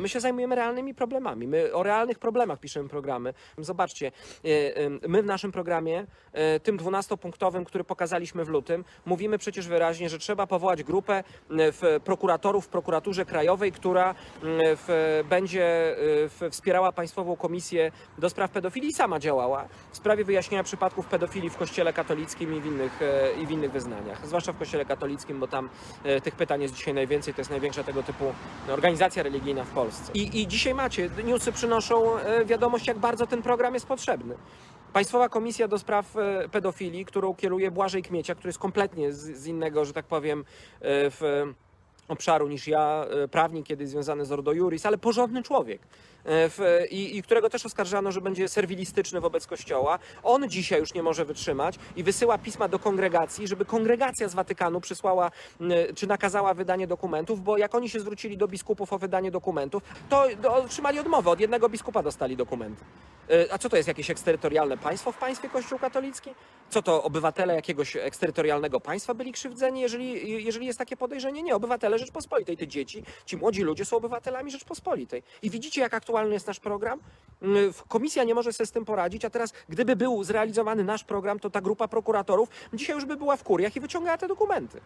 My się zajmujemy realnymi problemami. My o realnych problemach piszemy programy. Zobaczcie, e, e, my w naszym programie, e, tym 12-punktowym, który pokazaliśmy w lutym, mówimy przecież wyraźnie, że trzeba powołać grupę prokuratorów w prokuraturze krajowej, która w, będzie wspierała Państwową Komisję do spraw pedofilii i sama działała w sprawie wyjaśnienia przypadków pedofilii w Kościele katolickim i w innych, i w innych wyznaniach. Zwłaszcza w Kościele katolickim, bo tam tych pytań jest dzisiaj najwięcej. To jest największa tego typu organizacja religijna w Polsce. I, i dzisiaj macie, newsy przynoszą e, wiadomość, jak bardzo ten program jest potrzebny. Państwowa Komisja do Spraw e, Pedofilii, którą kieruje Błażej Kmiecia, który jest kompletnie z, z innego, że tak powiem, e, w obszaru niż ja, e, prawnik kiedyś związany z Ordo Juris, ale porządny człowiek. E, W, i, I którego też oskarżano, że będzie serwilistyczny wobec Kościoła. On dzisiaj już nie może wytrzymać i wysyła pisma do kongregacji, żeby kongregacja z Watykanu przysłała czy nakazała wydanie dokumentów, bo jak oni się zwrócili do biskupów o wydanie dokumentów, to otrzymali odmowę. Od jednego biskupa dostali dokumenty. E, A co to jest jakieś eksterytorialne państwo w państwie Kościół katolicki? Co to obywatele jakiegoś eksterytorialnego państwa byli krzywdzeni, jeżeli, jeżeli jest takie podejrzenie? Nie, obywatele Rzeczpospolitej. Te dzieci, ci młodzi ludzie są obywatelami Rzeczpospolitej. I widzicie, jak aktualny jest nasz program? Mm, Komisja nie może sobie z tym poradzić, a teraz, gdyby był zrealizowany nasz program, to ta grupa prokuratorów dzisiaj już by była w kuriach i wyciągała te dokumenty.